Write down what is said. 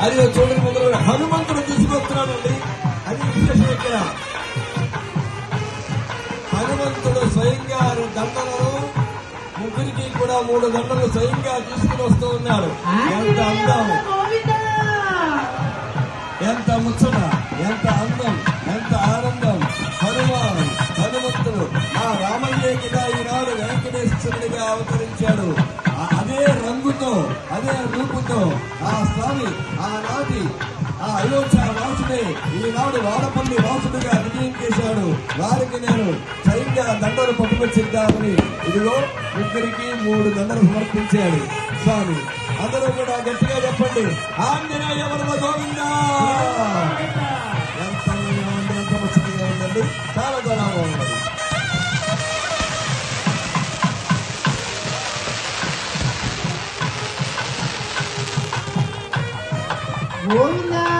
మరియు చూడండి మొదలు హనుమంతుడు తీసుకొస్తున్నాడండి అది విశేషం ఇక్కడ హనుమంతుడు స్వయంగా దండలను ముగ్గురికి కూడా మూడు దండలు స్వయంగా తీసుకుని వస్తూ ఉన్నారు ఎంత అందం. ఎంత ముచ్చట ఎంత అందం ఎంత ఆనందం. హనుమాన్ హనుమంతుడు మా రామయ్య కింద ఈనాడు వెంకటేశ్వరుడిగా అవతరించాడు. ఆ అదే అదే రూపుతో ఆ స్వామి ఆనాటి ఆ అయోధ్య వాసుడే ఈనాడు వాడపల్లి వాసుడిగా విజయం చేశాడు వారికి నేను స్వయంగా దండలు పట్టుకొచ్చిద్దామని ఇదిగో ముగ్గురికి మూడు దండలు సమర్పించాడు స్వామి అందరూ కూడా గట్టిగా చెప్పండి ఆంజనేయ గోవిందా ఎంత ఉందండి చాలా చాలా బాగుంది Buena.